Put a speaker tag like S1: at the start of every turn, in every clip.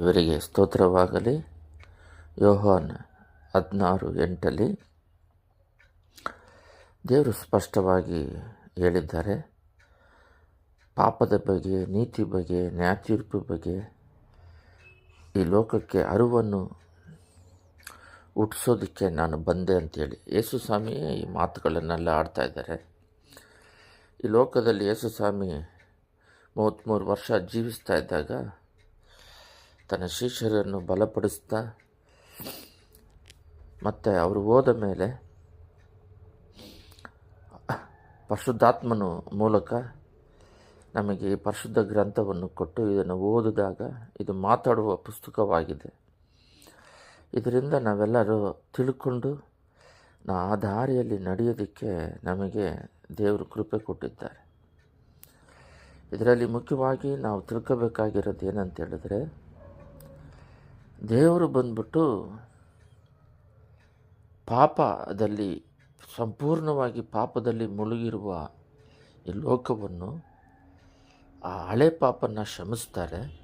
S1: ಇವರಿಗೆ ಸ್ತೋತ್ರವಾಗಲಿ. ಯೋಹಾನ್ ಹದಿನಾರು ಎಂಟಲ್ಲಿ ದೇವರು ಸ್ಪಷ್ಟವಾಗಿ ಹೇಳಿದ್ದಾರೆ, ಪಾಪದ ಬಗ್ಗೆ, ನೀತಿ ಬಗ್ಗೆ, ನ್ಯಾಯತೀರ್ಪು ಬಗ್ಗೆ, ಈ ಲೋಕಕ್ಕೆ ಅರಿವನ್ನು ಹುಟ್ಟಿಸೋದಕ್ಕೆ ನಾನು ಬಂದೆ ಅಂತೇಳಿ ಯೇಸು ಸ್ವಾಮಿಯೇ ಈ ಮಾತುಗಳನ್ನೆಲ್ಲ ಆಡ್ತಾ ಇದ್ದಾರೆ. ಈ ಲೋಕದಲ್ಲಿ ಯೇಸು ಸ್ವಾಮಿ ಮೂವತ್ತ್ಮೂರು ವರ್ಷ ಜೀವಿಸ್ತಾ ಇದ್ದಾಗ ತನ್ನ ಶಿಷ್ಯರನ್ನು ಬಲಪಡಿಸ್ತಾ ಮತ್ತು ಅವರು ಹೋದ ಮೇಲೆ ಪರಿಶುದ್ಧಾತ್ಮನ ಮೂಲಕ ನಮಗೆ ಪರಿಶುದ್ಧ ಗ್ರಂಥವನ್ನು ಕೊಟ್ಟು ಇದನ್ನು ಓದಿದಾಗ ಇದು ಮಾತಾಡುವ ಪುಸ್ತಕವಾಗಿದೆ. ಇದರಿಂದ ನಾವೆಲ್ಲರೂ ತಿಳ್ಕೊಂಡು ನಾ ಆ ದಾರಿಯಲ್ಲಿ ನಡೆಯೋದಕ್ಕೆ ನಮಗೆ ದೇವರು ಕೃಪೆ ಕೊಟ್ಟಿದ್ದಾರೆ. ಇದರಲ್ಲಿ ಮುಖ್ಯವಾಗಿ ನಾವು ತಿಳ್ಕೋಬೇಕಾಗಿರೋದು ಏನಂತ ಹೇಳಿದ್ರೆ ದೇವರು ಬಂದ್ಬಿಟ್ಟು ಪಾಪದಲ್ಲಿ, ಸಂಪೂರ್ಣವಾಗಿ ಪಾಪದಲ್ಲಿ ಮುಳುಗಿರುವ ಈ ಲೋಕವನ್ನು, ಆ ಹಳೆ ಪಾಪನ ಶ್ರಮಿಸ್ತಾರೆ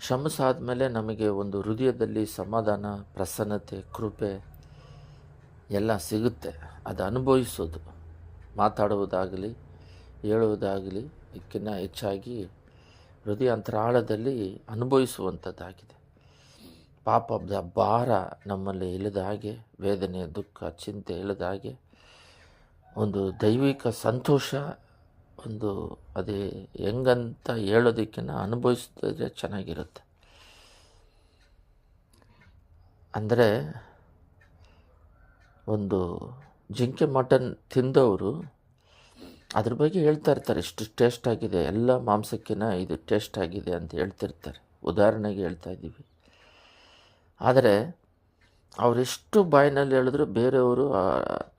S1: ಶ್ರಮಿಸಾದ್ಮೇಲೆ ನಮಗೆ ಒಂದು ಹೃದಯದಲ್ಲಿ ಸಮಾಧಾನ, ಪ್ರಸನ್ನತೆ, ಕೃಪೆ ಎಲ್ಲ ಸಿಗುತ್ತೆ. ಅದು ಅನುಭವಿಸೋದು. ಮಾತಾಡುವುದಾಗಲಿ, ಹೇಳುವುದಾಗಲಿ ಇದಕ್ಕಿಂತ ಹೆಚ್ಚಾಗಿ ಹೃದಯ ಅಂತರಾಳದಲ್ಲಿ ಅನುಭವಿಸುವಂಥದ್ದಾಗಿದೆ. ಪಾಪದ ಭಾರ ನಮ್ಮಲ್ಲಿ ಇಳಿದ ಹಾಗೆ, ವೇದನೆ, ದುಃಖ, ಚಿಂತೆ ಇಳಿದ ಹಾಗೆ, ಒಂದು ದೈವಿಕ ಸಂತೋಷ, ಒಂದು ಅದೇ ಹೆಂಗಂತ ಹೇಳೋದಕ್ಕಿಂತ ಅನುಭವಿಸಿದ್ರೆ ಚೆನ್ನಾಗಿರುತ್ತೆ. ಅಂದರೆ, ಒಂದು ಜಿಂಕೆ ಮಟನ್ ತಿಂದವರು ಅದ್ರ ಬಗ್ಗೆ ಹೇಳ್ತಾ ಇರ್ತಾರೆ ಇಷ್ಟು ಟೇಸ್ಟ್ ಆಗಿದೆ, ಎಲ್ಲ ಮಾಂಸಕ್ಕಿನ ಇದು ಟೇಸ್ಟ್ ಆಗಿದೆ ಅಂತ ಹೇಳ್ತಿರ್ತಾರೆ ಉದಾಹರಣೆಗೆ ಹೇಳ್ತಾ ಇದ್ದೀವಿ. ಆದರೆ ಅವರೆಷ್ಟು ಬಾಯಿನಲ್ಲಿ ಹೇಳಿದ್ರು ಬೇರೆಯವರು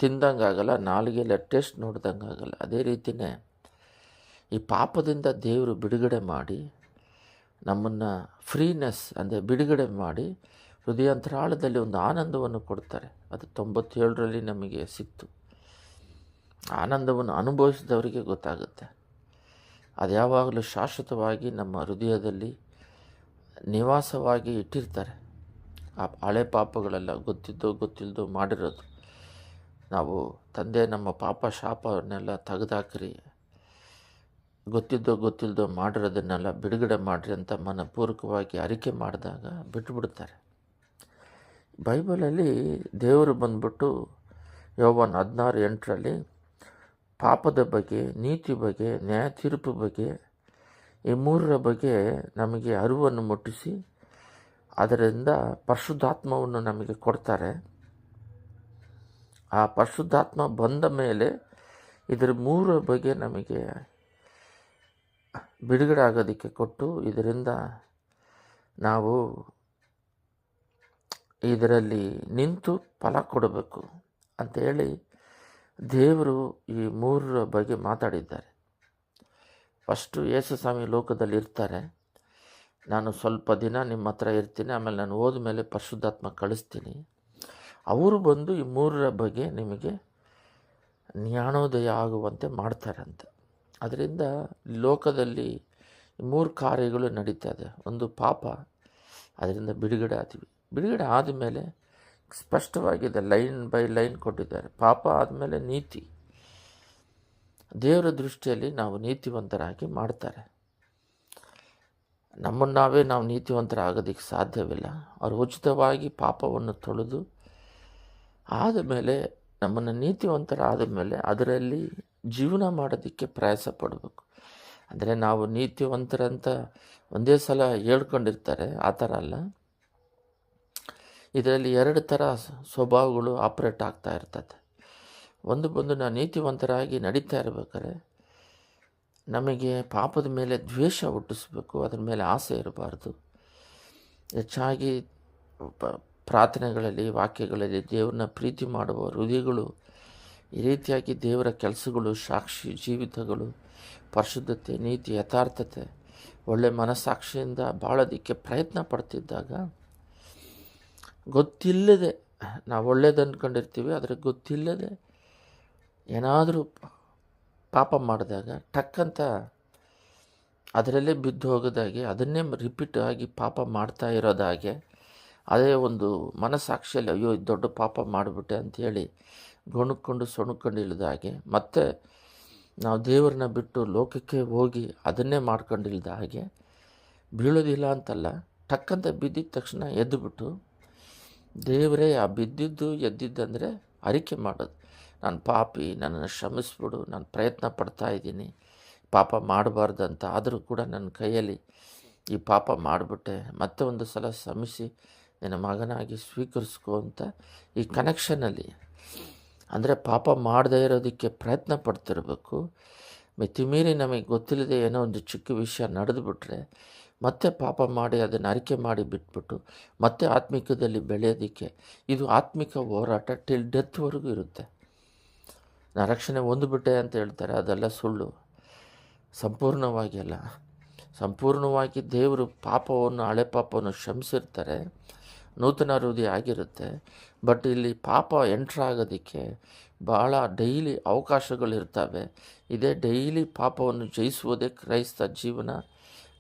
S1: ತಿಂದಂಗೆ ಆಗಲ್ಲ ನಾಲಿಗೆಲ್ಲ ಟೇಸ್ಟ್ ನೋಡ್ದಂಗೆ ಆಗಲ್ಲ. ಅದೇ ರೀತಿಯೇ ಈ ಪಾಪದಿಂದ ದೇವರು ಬಿಡುಗಡೆ ಮಾಡಿ, ನಮ್ಮನ್ನು ಫ್ರೀನೆಸ್ ಅಂದರೆ ಬಿಡುಗಡೆ ಮಾಡಿ, ಹೃದಯಾಂತರಾಳದಲ್ಲಿ ಒಂದು ಆನಂದವನ್ನು ಕೊಡ್ತಾರೆ. ಅದು ತೊಂಬತ್ತೇಳರಲ್ಲಿ ನಮಗೆ ಸಿಕ್ತು. ಆನಂದವನ್ನು ಅನುಭವಿಸಿದವರಿಗೆ ಗೊತ್ತಾಗುತ್ತೆ. ಅದು ಯಾವಾಗಲೂ ಶಾಶ್ವತವಾಗಿ ನಮ್ಮ ಹೃದಯದಲ್ಲಿ ನಿವಾಸವಾಗಿ ಇಟ್ಟಿರ್ತಾರೆ. ಆ ಹಳೆ ಪಾಪಗಳೆಲ್ಲ ಗೊತ್ತಿದ್ದೋ ಗೊತ್ತಿಲ್ಲದೋ ಮಾಡಿರೋದು. ನಾವು ತಂದೆ, ನಮ್ಮ ಪಾಪ, ಶಾಪವನ್ನೆಲ್ಲ ತೆಗೆದಾಕ್ರಿ. ಗೊತ್ತಿದ್ದೋ ಗೊತ್ತಿಲ್ಲದೋ ಮಾಡಿರೋದನ್ನೆಲ್ಲ ಬಿಡುಗಡೆ ಮಾಡಿರಿ ಅಂತ ಮನಪೂರ್ವಕವಾಗಿ ಅರಿಕೆ ಮಾಡಿದಾಗ ಬಿಟ್ಟುಬಿಡ್ತಾರೆ ಬೈಬಲಲ್ಲಿ ದೇವರು ಬಂದ್ಬಿಟ್ಟು ಯೋವನ್ ಹದಿನಾರು ಎಂಟರಲ್ಲಿ ಪಾಪದ ಬಗ್ಗೆ, ನೀತಿ ಬಗ್ಗೆ, ನ್ಯಾಯ ತೀರ್ಪು ಬಗ್ಗೆ, ಈ ಮೂರರ ಬಗ್ಗೆ ನಮಗೆ ಅರಿವನ್ನು ಮುಟ್ಟಿಸಿ ಅದರಿಂದ ಪರಿಶುದ್ಧಾತ್ಮವನ್ನು ನಮಗೆ ಕೊಡ್ತಾರೆ. ಆ ಪರಿಶುದ್ಧಾತ್ಮ ಬಂದ ಮೇಲೆ ಇದರ ಮೂರರ ಬಗ್ಗೆ ನಮಗೆ ಬಿಡುಗಡೆ ಆಗೋದಕ್ಕೆ ಕೊಟ್ಟು ಇದರಿಂದ ನಾವು ಇದರಲ್ಲಿ ನಿಂತು ಫಲ ಕೊಡಬೇಕು ಅಂತೇಳಿ ದೇವರು ಈ ಮೂರರ ಬಗ್ಗೆ ಮಾತಾಡಿದ್ದಾರೆ. ಫಸ್ಟು ಯೇಸು ಸ್ವಾಮಿ ಲೋಕದಲ್ಲಿ ಇರ್ತಾರೆ. ನಾನು ಸ್ವಲ್ಪ ದಿನ ನಿಮ್ಮ ಹತ್ರ ಇರ್ತೀನಿ, ಆಮೇಲೆ ನಾನು ಹೋದ ಮೇಲೆ ಪರಿಶುದ್ಧಾತ್ಮ ಕಳಿಸ್ತೀನಿ. ಅವರು ಬಂದು ಈ ಮೂರರ ಬಗ್ಗೆ ನಿಮಗೆ ಜ್ಞಾನೋದಯ ಆಗುವಂತೆ ಮಾಡ್ತಾರೆ ಅಂತ ಅದರಿಂದ ಲೋಕದಲ್ಲಿ ಮೂರು ಕಾರ್ಯಗಳು ನಡೀತಾ ಇದೆ. ಒಂದು ಪಾಪ, ಅದರಿಂದ ಬಿಡುಗಡೆ ಆದ್ವಿ ಬಿಡುಗಡೆ ಆದಮೇಲೆ ಸ್ಪಷ್ಟವಾಗಿದೆ, ಲೈನ್ ಬೈ ಲೈನ್ ಕೊಟ್ಟಿದ್ದಾರೆ. ಪಾಪ ಆದಮೇಲೆ ನೀತಿ. ದೇವರ ದೃಷ್ಟಿಯಲ್ಲಿ ನಾವು ನೀತಿವಂತರಾಗಿ ಮಾಡ್ತಾರೆ. ನಮ್ಮನ್ನು ನಾವೇ ನಾವು ನೀತಿವಂತರಾಗೋದಕ್ಕೆ ಸಾಧ್ಯವಿಲ್ಲ. ಅವರು ಉಚಿತವಾಗಿ ಪಾಪವನ್ನು ತೊಳೆದು ಆದ ಮೇಲೆ ನಮ್ಮನ್ನು ನೀತಿವಂತರಾದ ಮೇಲೆ ಅದರಲ್ಲಿ ಜೀವನ ಮಾಡೋದಕ್ಕೆ ಪ್ರಯಾಸ ಪಡಬೇಕು. ಅಂದರೆ ನಾವು ನೀತಿವಂತರಂತ ಒಂದೇ ಸಲ ಹೇಳ್ಕೊಂಡಿರ್ತಾರೆ, ಆ ಥರ ಅಲ್ಲ. ಇದರಲ್ಲಿ ಎರಡು ಥರ ಸ್ವಭಾವಗಳು ಆಪ್ರೇಟ್ ಆಗ್ತಾ ಇರ್ತದೆ. ಒಂದು ಬಂದು ನಾವು ನೀತಿವಂತರಾಗಿ ನಡೀತಾ ಇರ್ಬೇಕಾದ್ರೆ ನಮಗೆ ಪಾಪದ ಮೇಲೆ ದ್ವೇಷ ಹುಟ್ಟಿಸ್ಬೇಕು, ಅದ್ರ ಮೇಲೆ ಆಸೆ ಇರಬಾರ್ದು. ಹೆಚ್ಚಾಗಿ ಪ್ರಾರ್ಥನೆಗಳಲ್ಲಿ, ವಾಕ್ಯಗಳಲ್ಲಿ ದೇವ್ರನ್ನ ಪ್ರೀತಿ ಮಾಡುವ ಹೃದಯಗಳು, ಈ ರೀತಿಯಾಗಿ ದೇವರ ಕೆಲಸಗಳು, ಸಾಕ್ಷಿ ಜೀವಿತಗಳು, ಪರಿಶುದ್ಧತೆ, ನೀತಿ, ಯಥಾರ್ಥತೆ, ಒಳ್ಳೆ ಮನಸ್ಸಾಕ್ಷಿಯಿಂದ ಬಾಳೋದಕ್ಕೆ ಪ್ರಯತ್ನ ಪಡ್ತಿದ್ದಾಗ ಗೊತ್ತಿಲ್ಲದೆ, ನಾವು ಒಳ್ಳೇದು ಅಂದ್ಕೊಂಡಿರ್ತೀವಿ ಆದರೆ ಗೊತ್ತಿಲ್ಲದೆ ಏನಾದರೂ ಪಾಪ ಮಾಡಿದಾಗ ಟಕ್ಕಂತ ಅದರಲ್ಲೇ ಬಿದ್ದು ಹೋಗೋದಾಗೆ, ಅದನ್ನೇ ರಿಪೀಟ್ ಆಗಿ ಪಾಪ ಮಾಡ್ತಾ ಇರೋದಾಗೆ, ಅದೇ ಒಂದು ಮನಸ್ಸಾಕ್ಷಿಯಲ್ಲಿ ಅಯ್ಯೋ, ಇದು ದೊಡ್ಡ ಪಾಪ ಮಾಡಿಬಿಟ್ಟೆ ಅಂಥೇಳಿ ಗೊಣಕ್ಕೊಂಡು ಸೊಣಕೊಂಡು ಇಳಿದಾಗೆ, ಮತ್ತು ಮತ್ತೆ ನಾವು ದೇವರನ್ನ ಬಿಟ್ಟು ಲೋಕಕ್ಕೆ ಹೋಗಿ ಅದನ್ನೇ ಮಾಡ್ಕೊಂಡಿಲ್ದ ಹಾಗೆ ಬೀಳೋದಿಲ್ಲ ಅಂತಲ್ಲ, ಟಕ್ಕಂತ ಬಿದ್ದಿದ ತಕ್ಷಣ ಎದ್ದುಬಿಟ್ಟು ದೇವರೇ, ಆ ಬಿದ್ದಿದ್ದು, ಎದ್ದಿದ್ದಂದರೆ ಅರಿಕೆ ಮಾಡೋದು. ನಾನು ಪಾಪಿ, ನನ್ನನ್ನು ಶ್ರಮಿಸ್ಬಿಡು ನಾನು ಪ್ರಯತ್ನ ಪಡ್ತಾ ಇದ್ದೀನಿ. ಪಾಪ ಮಾಡಬಾರ್ದಂತ ಆದರೂ ಕೂಡ ನನ್ನ ಕೈಯಲ್ಲಿ ಈ ಪಾಪ ಮಾಡಿಬಿಟ್ಟೆ. ಮತ್ತೆ ಒಂದು ಸಲ ಶ್ರಮಿಸಿ ನಿನ್ನ ಮಗನಾಗಿ ಸ್ವೀಕರಿಸ್ಕೊ ಅಂತ ಈ ಕನೆಕ್ಷನಲ್ಲಿ ಅಂದರೆ ಪಾಪ ಮಾಡದೇ ಇರೋದಕ್ಕೆ ಪ್ರಯತ್ನ ಪಡ್ತಿರಬೇಕು. ಮಿತಿಮೀರಿ ನಮಗೆ ಗೊತ್ತಿಲ್ಲದೆ ಏನೋ ಒಂದು ಚಿಕ್ಕ ವಿಷಯ ನಡೆದುಬಿಟ್ರೆ ಮತ್ತೆ ಪಾಪ ಮಾಡಿ ಅದನ್ನು ಅರಿಕೆ ಮಾಡಿ ಬಿಟ್ಬಿಟ್ಟು ಮತ್ತೆ ಆತ್ಮಿಕದಲ್ಲಿ ಬೆಳೆಯೋದಕ್ಕೆ ಇದು ಆತ್ಮಿಕ ಹೋರಾಟ ಟಿಲ್ ಡೆತ್ವರೆಗೂ ಇರುತ್ತೆ. ನಾ ರಕ್ಷಣೆ ಹೊಂದ್ಬಿಟ್ಟೆ ಅಂತ ಹೇಳ್ತಾರೆ, ಅದೆಲ್ಲ ಸುಳ್ಳು. ಸಂಪೂರ್ಣವಾಗಿ ಅಲ್ಲ. ಸಂಪೂರ್ಣವಾಗಿ ದೇವರು ಪಾಪವನ್ನು, ಹಳೆ ಪಾಪವನ್ನು ಶ್ರಮಿಸಿರ್ತಾರೆ ನೂತನ ಹೃದಯ ಆಗಿರುತ್ತೆ. ಬಟ್ ಇಲ್ಲಿ ಪಾಪ ಎಂಟ್ರ್ ಆಗೋದಕ್ಕೆ ಭಾಳ ಡೈಲಿ ಅವಕಾಶಗಳಿರ್ತವೆ ಇದೇ ಡೈಲಿ ಪಾಪವನ್ನು ಜಯಿಸುವುದೇ ಕ್ರೈಸ್ತ ಜೀವನ.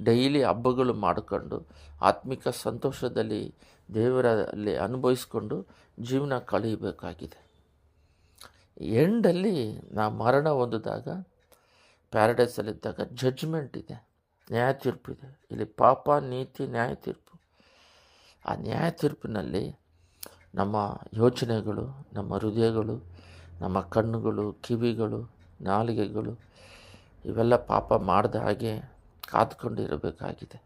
S1: ಡೈಲಿ ಹಬ್ಬಗಳು ಮಾಡಿಕೊಂಡು ಆತ್ಮಿಕ ಸಂತೋಷದಲ್ಲಿ ದೇವರಲ್ಲಿ ಅನುಭವಿಸ್ಕೊಂಡು ಜೀವನ ಕಳೆಯಬೇಕಾಗಿದೆ. ಎಂಡಲ್ಲಿ ನಾ ಮರಣ ಹೊಂದಿದಾಗ, ಪ್ಯಾರಡೈಸಲ್ಲಿದ್ದಾಗ ಜಡ್ಜ್ಮೆಂಟ್ ಇದೆ ನ್ಯಾಯ ತೀರ್ಪಿದೆ ಇಲ್ಲಿ ಪಾಪ, ನೀತಿ ನ್ಯಾಯ ತೀರ್ಪು ಆ ನ್ಯಾಯ ತೀರ್ಪಿನಲ್ಲಿ ನಮ್ಮ ಯೋಚನೆಗಳು, ನಮ್ಮ ಹೃದಯಗಳು, ನಮ್ಮ ಕಣ್ಣುಗಳು, ಕಿವಿಗಳು, ನಾಲಿಗೆಗಳು, ಇವೆಲ್ಲ ಪಾಪ ಮಾಡಿದ ಹಾಗೆ ಕಾದ್ಕೊಂಡಿರಬೇಕಾಗಿದೆ.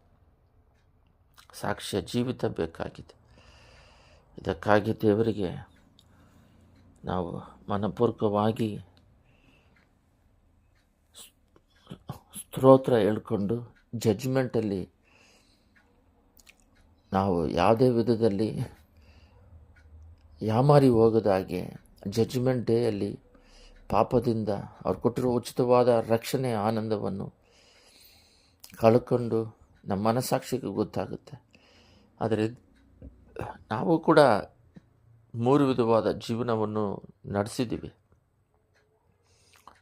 S1: ಸಾಕ್ಷ್ಯ ಜೀವಿತ ಬೇಕಾಗಿದೆ. ಇದಕ್ಕಾಗಿ ದೇವರಿಗೆ ನಾವು ಮನಪೂರ್ವಕವಾಗಿ ಸ್ತೋತ್ರ ಹೇಳ್ಕೊಂಡು ಜಜ್ಮೆಂಟಲ್ಲಿ ನಾವು ಯಾವುದೇ ವಿಧದಲ್ಲಿ ಯಾಮಾರಿ ಹೋಗದಾಗೆ ಜಜ್ಮೆಂಟ್ ಡೇಯಲ್ಲಿ ಪಾಪದಿಂದ ಅವ್ರು ಕೊಟ್ಟಿರೋ ಉಚಿತವಾದ ರಕ್ಷಣೆ ಆನಂದವನ್ನು ಕಳ್ಕೊಂಡು ನಮ್ಮ ಮನಸ್ಸಾಕ್ಷಿಗೂ ಗೊತ್ತಾಗುತ್ತೆ. ಆದರೆ ನಾವು ಕೂಡ ಮೂರು ವಿಧವಾದ ಜೀವನವನ್ನು ನಡೆಸಿದ್ದೀವಿ.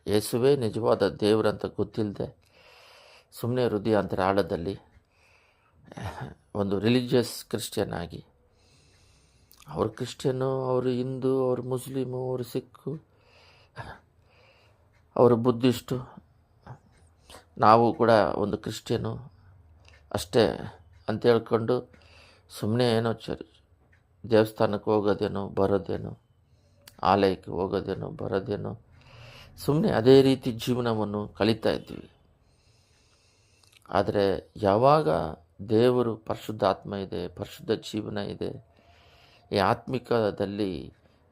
S1: ಯೇಸುವೇ ನಿಜವಾದ ದೇವರಂತ ಗೊತ್ತಿಲ್ಲದೆ ಸುಮ್ಮನೆ ಹೃದಯಾಂತರ ಆಳದಲ್ಲಿ ಒಂದು ರಿಲಿಜಿಯಸ್ ಕ್ರಿಶ್ಚಿಯನ್ ಆಗಿ ಅವರು ಕ್ರಿಶ್ಚಿಯನ್ನು ಅವರು ಹಿಂದೂ, ಅವರು ಮುಸ್ಲಿಮು, ಅವರು ಸಿಕ್ಕು, ಅವರು ಬುದ್ಧಿಸ್ಟು ನಾವು ಕೂಡ ಒಂದು ಕ್ರಿಶ್ಚಿಯನು ಅಷ್ಟೇ ಅಂತ ಹೇಳ್ಕೊಂಡು ಸುಮ್ಮನೆ ಏನೋ ಚರ್, ದೇವಸ್ಥಾನಕ್ಕೆ ಹೋಗೋದೇನೋ, ಬರೋದೇನೋ, ಆಲಯಕ್ಕೆ ಹೋಗೋದೇನೋ, ಬರೋದೇನೋ ಸುಮ್ಮನೆ ಅದೇ ರೀತಿ ಜೀವನವನ್ನು ಕಳೀತಾ ಇದ್ವಿ ಆದರೆ ಯಾವಾಗ ದೇವರು ಪರಿಶುದ್ಧ ಆತ್ಮ ಇದೆ, ಪರಿಶುದ್ಧ ಜೀವನ ಇದೆ, ಈ ಆತ್ಮಿಕದಲ್ಲಿ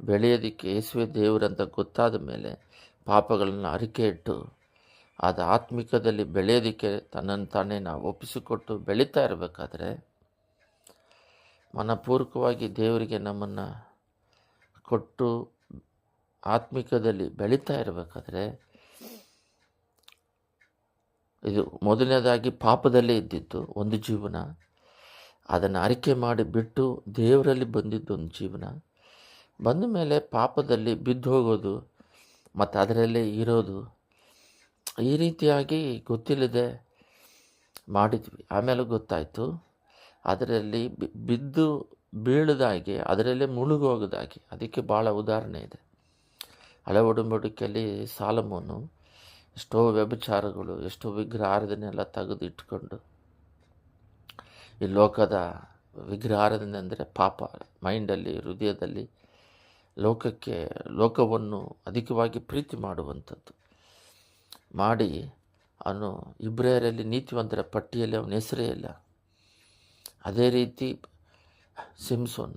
S1: ಬೆಳೆಯೋದಕ್ಕೆ ಯೇಸುವೆ ದೇವರಂತ ಗೊತ್ತಾದ ಮೇಲೆ ಪಾಪಗಳನ್ನು ಅರಿಕೆ ಇಟ್ಟು ಅದು ಆತ್ಮಿಕದಲ್ಲಿ ಬೆಳೆಯೋದಕ್ಕೆ ತನ್ನನ್ನು ತಾನೇ ನಾವು ಒಪ್ಪಿಸಿಕೊಟ್ಟು ಬೆಳೀತಾ ಇರಬೇಕಾದ್ರೆ ಮನಪೂರ್ವಕವಾಗಿ ದೇವರಿಗೆ ನಮ್ಮನ್ನು ಕೊಟ್ಟು ಆತ್ಮಿಕದಲ್ಲಿ ಬೆಳೀತಾ ಇರಬೇಕಾದ್ರೆ ಇದು ಮೊದಲನೇದಾಗಿ ಪಾಪದಲ್ಲೇ ಇದ್ದಿತ್ತು ಒಂದು ಜೀವನ. ಅದನ್ನು ಅರಿಕೆ ಮಾಡಿ ಬಿಟ್ಟು ದೇವರಲ್ಲಿ ಬಂದಿದ್ದು ಒಂದು ಜೀವನ. ಬಂದ ಮೇಲೆ ಪಾಪದಲ್ಲಿ ಬಿದ್ದು ಹೋಗೋದು, ಮತ್ತು ಅದರಲ್ಲೇ ಇರೋದು ಈ ರೀತಿಯಾಗಿ ಗೊತ್ತಿಲ್ಲದೆ ಮಾಡಿದ್ವಿ. ಆಮೇಲೆ ಗೊತ್ತಾಯಿತು. ಅದರಲ್ಲಿ ಬಿದ್ದು ಬೀಳದಾಗಿ, ಅದರಲ್ಲೇ ಮುಳುಗೋಗದಾಗಿ ಅದಕ್ಕೆ ಭಾಳ ಉದಾಹರಣೆ ಇದೆ. ಹಳೆ ಒಡಂಬಡಿಕೆಯಲ್ಲಿ ಸಾಲಮೋನು ಎಷ್ಟೋ ವ್ಯಭಿಚಾರಗಳು, ಎಷ್ಟೋ ವಿಗ್ರಹ ಎಲ್ಲ ತೆಗೆದು ಇಟ್ಕೊಂಡು ಈ ಲೋಕದ ವಿಗ್ರಹ ಆರಾಧನೆ ಅಂದರೆ ಪಾಪ, ಮೈಂಡಲ್ಲಿ, ಹೃದಯದಲ್ಲಿ ಲೋಕಕ್ಕೆ, ಲೋಕವನ್ನು ಅಧಿಕವಾಗಿ ಪ್ರೀತಿ ಮಾಡುವಂಥದ್ದು. ಮಾಡಿ ಅವನು ಇಬ್ರಿಯರಲ್ಲಿ ನೀತಿವಂತರ ಪಟ್ಟಿಯಲ್ಲಿ ಅವನ ಹೆಸರೇ ಇಲ್ಲ. ಅದೇ ರೀತಿ ಸಿಮ್ಸೋನ್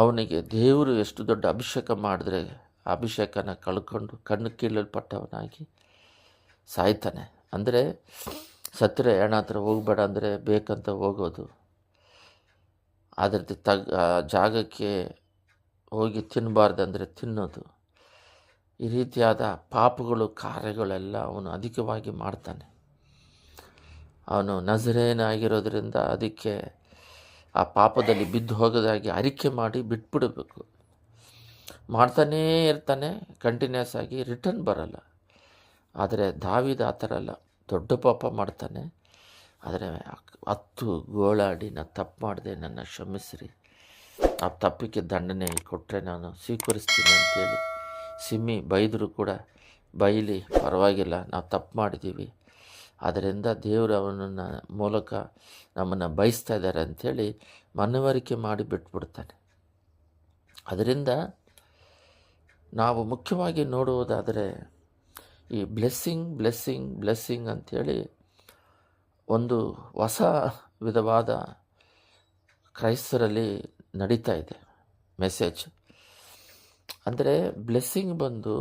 S1: ಅವನಿಗೆ ದೇವರು ಎಷ್ಟು ದೊಡ್ಡ ಅಭಿಷೇಕ ಮಾಡಿದ್ರೆ ಅಭಿಷೇಕನ ಕಳ್ಕೊಂಡು ಕಣ್ಣು ಕೀಳಲ್ಪಟ್ಟವನಾಗಿ ಸಾಯ್ತಾನೆ. ಅಂದರೆ ಸತ್ತರೆ ಹೆಣ ಹತ್ರ ಹೋಗ್ಬೇಡ ಅಂದರೆ ಬೇಕಂತ ಹೋಗೋದು. ಅದರದ್ದು ತಗ್ ಜಾಗಕ್ಕೆ ಹೋಗಿ ತಿನ್ನಬಾರ್ದಂದರೆ ತಿನ್ನೋದು. ಈ ರೀತಿಯಾದ ಪಾಪಗಳು, ಕಾರ್ಯಗಳೆಲ್ಲ ಅವನು ಅಧಿಕವಾಗಿ ಮಾಡ್ತಾನೆ. ಅವನು ನಜರೇನಾಗಿರೋದ್ರಿಂದ ಅದಕ್ಕೆ ಆ ಪಾಪದಲ್ಲಿ ಬಿದ್ದು ಹೋಗೋದಾಗಿ ಅರಿಕೆ ಮಾಡಿ ಬಿಟ್ಬಿಡಬೇಕು. ಮಾಡ್ತಾನೇ ಇರ್ತಾನೆ ಕಂಟಿನ್ಯೂಸ್ ಆಗಿ ರಿಟರ್ನ್ ಬರಲ್ಲ. ಆದರೆ ದಾವಿದ ಆ ಥರ ಅಲ್ಲ, ದೊಡ್ಡ ಪಾಪ ಮಾಡ್ತಾನೆ. ಆದರೆ ಹತ್ತು ಗೋಳಾಡಿ ನಾನು ತಪ್ಪು ಮಾಡಿದೆ, ನನ್ನ ಕ್ಷಮಿಸ್ರಿ. ಆ ತಪ್ಪಿಗೆ ದಂಡನೆ ಕೊಟ್ಟರೆ ನಾನು ಸ್ವೀಕರಿಸ್ತೀನಿ ಅಂತೇಳಿ ಸಿಮ್ಮಿ ಬೈದರೂ ಕೂಡ ಬೈಲಿ ಪರವಾಗಿಲ್ಲ, ನಾವು ತಪ್ಪು ಮಾಡಿದ್ದೀವಿ. ಅದರಿಂದ ದೇವರು ಅವನನ್ನು ಮೂಲಕ ನಮ್ಮನ್ನು ಬಯಸ್ತಾ ಇದ್ದಾರೆ ಅಂಥೇಳಿ ಮನವರಿಕೆ ಮಾಡಿ ಬಿಟ್ಬಿಡ್ತಾನೆ. ಅದರಿಂದ ನಾವು ಮುಖ್ಯವಾಗಿ ನೋಡುವುದಾದರೆ ಈ ಬ್ಲೆಸ್ಸಿಂಗ್ ಬ್ಲೆಸ್ಸಿಂಗ್ ಬ್ಲೆಸ್ಸಿಂಗ್ ಅಂಥೇಳಿ ಒಂದು ಹೊಸ ವಿಧವಾದ ಕ್ರೈಸ್ತರಲ್ಲಿ ನಡೀತಾ ಇದೆ ಮೆಸೇಜ್. ಅಂದರೆ ಬ್ಲೆಸ್ಸಿಂಗ್ ಬಂದು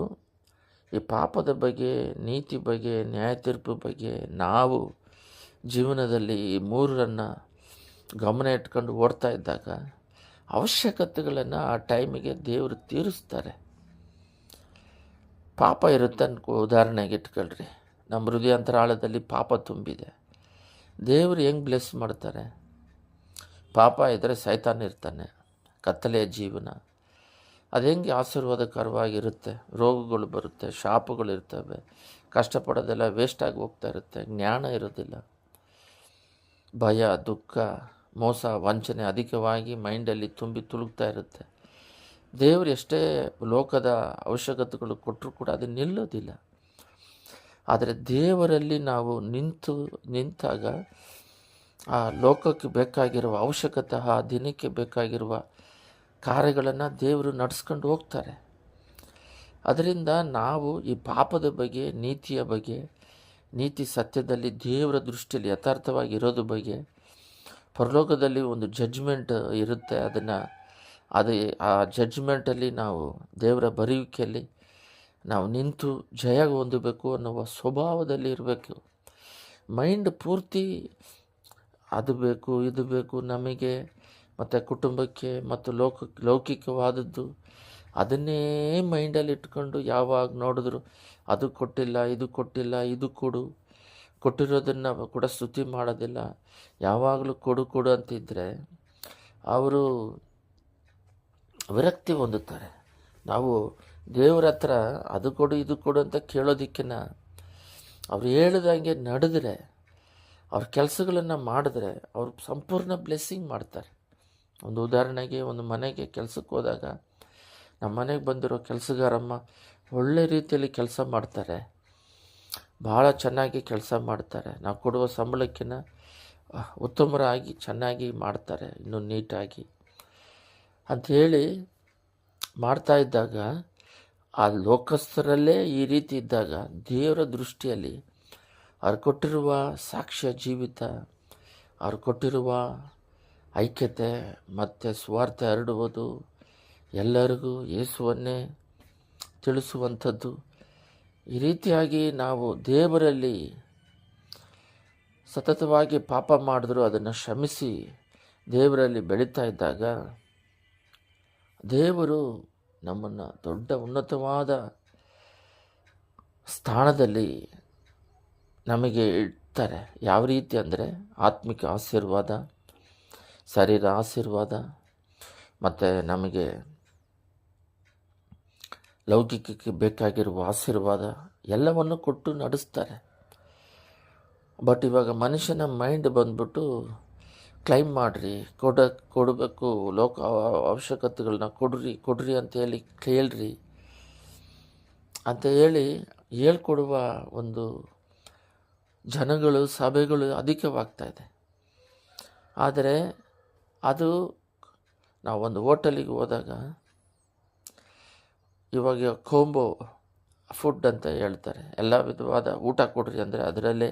S1: ಈ ಪಾಪದ ಬಗ್ಗೆ, ನೀತಿ ಬಗ್ಗೆ, ನ್ಯಾಯ ತೀರ್ಪು ಬಗ್ಗೆ ನಾವು ಜೀವನದಲ್ಲಿ ಈ ಮೂರನ್ನು ಗಮನ ಇಟ್ಕೊಂಡು ಓಡ್ತಾ ಇದ್ದಾಗ ಅವಶ್ಯಕತೆಗಳನ್ನು ಆ ಟೈಮಿಗೆ ದೇವರು ತೀರಿಸ್ತಾರೆ. ಪಾಪ ಇರುತ್ತೆ ಅನ್ಕೋ, ಉದಾಹರಣೆಗೆ ಇಟ್ಕೊಳ್ರಿ. ನಮ್ಮ ಹೃದಯಾಂತರಾಳದಲ್ಲಿ ಪಾಪ ತುಂಬಿದೆ. ದೇವರು ಹೆಂಗೆ ಬ್ಲೆಸ್ ಮಾಡ್ತಾರೆ? ಪಾಪ ಇದ್ದರೆ ಸೈತಾನ ಇರ್ತಾನೆ, ಕತ್ತಲೆಯ ಜೀವನ. ಅದು ಹೆಂಗೆ ಆಶೀರ್ವಾದಕರವಾಗಿರುತ್ತೆ ರೋಗಗಳು ಬರುತ್ತೆ, ಶಾಪಗಳು ಇರ್ತವೆ, ಕಷ್ಟಪಡೋದೆಲ್ಲ ವೇಸ್ಟಾಗಿ ಹೋಗ್ತಾ ಇರುತ್ತೆ, ಜ್ಞಾನ ಇರೋದಿಲ್ಲ. ಭಯ, ದುಃಖ, ಮೋಸ, ವಂಚನೆ ಅಧಿಕವಾಗಿ ಮೈಂಡಲ್ಲಿ ತುಂಬಿ ತುಳುಕ್ತಾ ಇರುತ್ತೆ. ದೇವರು ಎಷ್ಟೇ ಲೋಕದ ಅವಶ್ಯಕತೆಗಳು ಕೊಟ್ಟರೂ ಕೂಡ ಅದು ನಿಲ್ಲೋದಿಲ್ಲ. ಆದರೆ ದೇವರಲ್ಲಿ ನಾವು ನಿಂತು, ನಿಂತಾಗ ಆ ಲೋಕಕ್ಕೆ ಬೇಕಾಗಿರುವ ಅವಶ್ಯಕತೆ, ಆ ದಿನಕ್ಕೆ ಬೇಕಾಗಿರುವ ಕಾರ್ಯಗಳನ್ನು ದೇವರು ನಡೆಸ್ಕೊಂಡು ಹೋಗ್ತಾರೆ. ಅದರಿಂದ ನಾವು ಈ ಪಾಪದ ಬಗ್ಗೆ, ನೀತಿಯ ಬಗ್ಗೆ, ನೀತಿ ಸತ್ಯದಲ್ಲಿ ದೇವರ ದೃಷ್ಟಿಯಲ್ಲಿ ಯಥಾರ್ಥವಾಗಿ ಇರೋದ್ರ ಬಗ್ಗೆ, ಪರಲೋಕದಲ್ಲಿ ಒಂದು ಜಡ್ಜ್ಮೆಂಟ್ ಇರುತ್ತೆ ಅದನ್ನು, ಅದು ಆ ಜಡ್ಜ್ಮೆಂಟಲ್ಲಿ ನಾವು ದೇವರ ಬರೆಯುವಿಕೆಯಲ್ಲಿ ನಾವು ನಿಂತು ಜಯ ಹೊಂದಬೇಕು ಅನ್ನುವ ಸ್ವಭಾವದಲ್ಲಿ ಇರಬೇಕು. ಮೈಂಡ್ ಪೂರ್ತಿ ಅದು ಬೇಕು, ಇದು ಬೇಕು, ನಮಗೆ ಮತ್ತು ಕುಟುಂಬಕ್ಕೆ ಮತ್ತು ಲೋಕ, ಲೌಕಿಕವಾದದ್ದು ಅದನ್ನೇ ಮೈಂಡಲ್ಲಿ ಇಟ್ಕೊಂಡು ಯಾವಾಗ ನೋಡಿದ್ರು ಅದು ಕೊಟ್ಟಿಲ್ಲ, ಇದು ಕೊಟ್ಟಿಲ್ಲ, ಇದು ಕೊಡು. ಕೊಟ್ಟಿರೋದನ್ನು ಕೂಡ ಸ್ತುತಿ ಮಾಡೋದಿಲ್ಲ. ಯಾವಾಗಲೂ ಕೊಡು ಕೊಡು ಅಂತಿದ್ದರೆ ಅವರು ವಿರಕ್ತಿ ಹೊಂದುತ್ತಾರೆ. ನಾವು ದೇವ್ರ ಹತ್ರ ಅದು ಕೊಡು, ಇದು ಕೊಡು ಅಂತ ಕೇಳೋದಕ್ಕಿಂತ ಅವ್ರು ಹೇಳಿದಂಗೆ ನಡೆದ್ರೆ, ಅವ್ರ ಕೆಲಸಗಳನ್ನು ಮಾಡಿದ್ರೆ ಅವರು ಸಂಪೂರ್ಣ ಬ್ಲೆಸ್ಸಿಂಗ್ ಮಾಡ್ತಾರೆ. ಒಂದು ಉದಾಹರಣೆಗೆ ಒಂದು ಮನೆಗೆ ಕೆಲಸಕ್ಕೆ ಹೋದಾಗ ನಮ್ಮ ಮನೆಗೆ ಬಂದಿರೋ ಕೆಲಸಗಾರಮ್ಮ ಒಳ್ಳೆ ರೀತಿಯಲ್ಲಿ ಕೆಲಸ ಮಾಡ್ತಾರೆ. ಭಾಳ ಚೆನ್ನಾಗಿ ಕೆಲಸ ಮಾಡ್ತಾರೆ. ನಾವು ಕೊಡುವ ಸಂಬಳಕ್ಕಿಂತ ಉತ್ತಮರಾಗಿ, ಚೆನ್ನಾಗಿ ಮಾಡ್ತಾರೆ, ಇನ್ನೂ ನೀಟಾಗಿ. ಅಂಥೇಳಿ ಮಾಡ್ತಾ ಇದ್ದಾಗ, ಆ ಲೋಕಸ್ಥರಲ್ಲೇ ಈ ರೀತಿ ಇದ್ದಾಗ, ದೇವರ ದೃಷ್ಟಿಯಲ್ಲಿ ಅವ್ರು ಕೊಟ್ಟಿರುವ ಸಾಕ್ಷ್ಯ ಜೀವಿತ, ಅವ್ರು ಕೊಟ್ಟಿರುವ ಐಕ್ಯತೆ, ಮತ್ತು ಸ್ವಾರ್ಥ ಹರಡುವುದು ಎಲ್ಲರಿಗೂ ಯೇಸುವನ್ನೇ ತಿಳಿಸುವಂಥದ್ದು. ಈ ರೀತಿಯಾಗಿ ನಾವು ದೇವರಲ್ಲಿ ಸತತವಾಗಿ ಪಾಪ ಮಾಡಿದ್ರು ಅದನ್ನು ಶ್ರಮಿಸಿ ದೇವರಲ್ಲಿ ಬೆಳೀತಾ ಇದ್ದಾಗ ದೇವರು ನಮ್ಮನ್ನು ದೊಡ್ಡ ಉನ್ನತವಾದ ಸ್ಥಾನದಲ್ಲಿ ನಮಗೆ ಇಡ್ತಾರೆ. ಯಾವ ರೀತಿ ಅಂದರೆ ಆತ್ಮಿಕ ಆಶೀರ್ವಾದ ಶರೀರ ಆಶೀರ್ವಾದ ಮತ್ತು ನಮಗೆ ಲೌಕಿಕಕ್ಕೆ ಬೇಕಾಗಿರುವ ಆಶೀರ್ವಾದ ಎಲ್ಲವನ್ನು ಕೊಟ್ಟು ನಡೆಸ್ತಾರೆ. ಬಟ್ ಇವಾಗ ಮನುಷ್ಯನ ಮೈಂಡ್ ಬಂದ್ಬಿಟ್ಟು ಕ್ಲೈಮ್ ಮಾಡಿರಿ, ಕೊಡ, ಕೊಡಬೇಕು, ಲೋಕ ಅವಶ್ಯಕತೆಗಳನ್ನ ಕೊಡ್ರಿ ಕೊಡ್ರಿ ಅಂತ ಹೇಳಿ ಕೇಳ್ರಿ ಅಂತ ಹೇಳಿ ಹೇಳ್ಕೊಡುವ ಒಂದು ಜನಗಳು, ಸಭೆಗಳು ಅಧಿಕವಾಗ್ತಾ ಇದೆ. ಆದರೆ ಅದು ನಾವು ಒಂದು ಹೋಟೆಲಿಗೆ ಹೋದಾಗ ಇವಾಗ ಕೋಂಬೋ ಫುಡ್ ಅಂತ ಹೇಳ್ತಾರೆ. ಎಲ್ಲ ವಿಧವಾದ ಊಟ ಕೊಡ್ರಿ ಅಂದರೆ ಅದರಲ್ಲೇ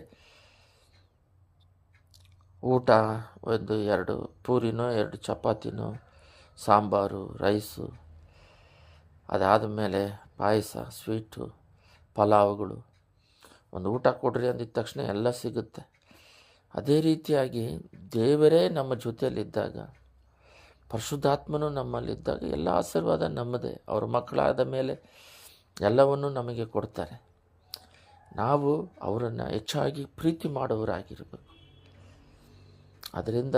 S1: ಊಟ ಒಂದು ಎರಡು ಪೂರಿನೋ, ಎರಡು ಚಪಾತಿನೋ, ಸಾಂಬಾರು, ರೈಸು, ಅದಾದ ಮೇಲೆ ಪಾಯಸ, ಸ್ವೀಟು, ಪಲಾವ್ಗಳು. ಒಂದು ಊಟ ಕೊಡ್ರಿ ಅಂದಿದ ತಕ್ಷಣ ಎಲ್ಲ ಸಿಗುತ್ತೆ. ಅದೇ ರೀತಿಯಾಗಿ ದೇವರೇ ನಮ್ಮ ಜೊತೆಯಲ್ಲಿದ್ದಾಗ, ಪರಿಶುದ್ಧಾತ್ಮನು ನಮ್ಮಲ್ಲಿದ್ದಾಗ ಎಲ್ಲ ಆಶೀರ್ವಾದ ನಮ್ಮದೇ. ಅವ್ರ ಮಕ್ಕಳಾದ ಮೇಲೆ ಎಲ್ಲವನ್ನು ನಮಗೆ ಕೊಡ್ತಾರೆ. ನಾವು ಅವರನ್ನು ಹೆಚ್ಚಾಗಿ ಪ್ರೀತಿ ಮಾಡುವವರಾಗಿರಬೇಕು. ಅದರಿಂದ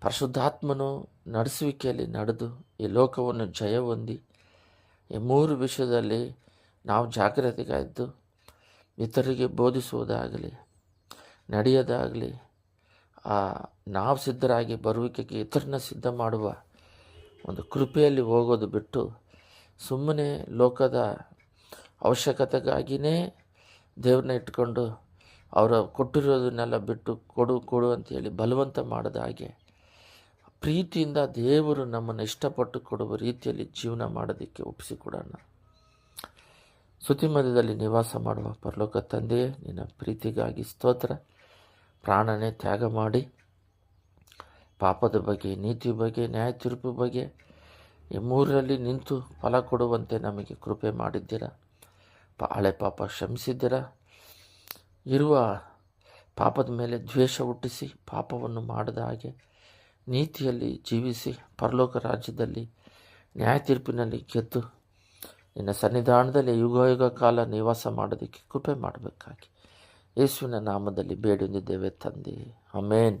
S1: ಪರಿಶುದ್ಧಾತ್ಮನು ನಡೆಸುವಿಕೆಯಲ್ಲಿ ನಡೆದು, ಈ ಲೋಕವನ್ನು ಜಯ ಹೊಂದಿ, ಈ ಮೂರು ವಿಷಯದಲ್ಲಿ ನಾವು ಜಾಗ್ರತೆಗಾಯಿದ್ದು ಇತರರಿಗೆ ಬೋಧಿಸುವುದಾಗಲಿ ನಡೆಯೋದಾಗಲಿ, ಆ ನಾವು ಸಿದ್ಧರಾಗಿ ಬರುವಿಕೆಗೆ ಇತರನ್ನ ಸಿದ್ಧ ಮಾಡುವ ಒಂದು ಕೃಪೆಯಲ್ಲಿ ಹೋಗೋದು ಬಿಟ್ಟು ಸುಮ್ಮನೆ ಲೋಕದ ಅವಶ್ಯಕತೆಗಾಗಿಯೇ ದೇವ್ರನ್ನ ಇಟ್ಕೊಂಡು ಅವರ ಕೊಟ್ಟಿರೋದನ್ನೆಲ್ಲ ಬಿಟ್ಟು ಕೊಡು ಕೊಡು ಅಂತೇಳಿ ಬಲವಂತ ಮಾಡದ ಹಾಗೆ ಪ್ರೀತಿಯಿಂದ ದೇವರು ನಮ್ಮನ್ನು ಇಷ್ಟಪಟ್ಟು ಕೊಡುವ ರೀತಿಯಲ್ಲಿ ಜೀವನ ಮಾಡೋದಕ್ಕೆ ಒಪ್ಪಿಸಿಕೊಡೋಣ ಸುತಿಮಧ್ಯದಲ್ಲಿ ನಿವಾಸ ಮಾಡುವ ಪರಲೋಕ ತಂದೆಯೇ, ನಿನ್ನ ಪ್ರೀತಿಗಾಗಿ ಸ್ತೋತ್ರ. ಪ್ರಾಣನೇ ತ್ಯಾಗ ಮಾಡಿ ಪಾಪದ ಬಗ್ಗೆ, ನೀತಿ ಬಗ್ಗೆ, ನ್ಯಾಯ ತೀರ್ಪು ಬಗ್ಗೆ ಈ ಮೂರರಲ್ಲಿ ನಿಂತು ಫಲ ಕೊಡುವಂತೆ ನಮಗೆ ಕೃಪೆ ಮಾಡಿದ್ದೀರ? ಪ ಹಳೆ ಪಾಪ ಕ್ಷಮಿಸಿದ್ದೀರ? ಇರುವ ಪಾಪದ ಮೇಲೆ ದ್ವೇಷ ಹುಟ್ಟಿಸಿ ಪಾಪವನ್ನು ಮಾಡದ ಹಾಗೆ ನೀತಿಯಲ್ಲಿ ಜೀವಿಸಿ ಪರಲೋಕ ರಾಜ್ಯದಲ್ಲಿ ನ್ಯಾಯ ತೀರ್ಪಿನಲ್ಲಿ ಗೆದ್ದು ನಿನ್ನ ಸನ್ನಿಧಾನದಲ್ಲಿ ಯುಗ ಯುಗ ಕಾಲ ನಿವಾಸ ಮಾಡೋದಕ್ಕೆ ಕೃಪೆ ಮಾಡಬೇಕಾಗಿ. ಯೇಸುವಿನ ನಾಮದಲ್ಲಿ ಬೇಡೊಂದಿದ್ದೇವೆ ತಂದೆ. ಅಮೇನ್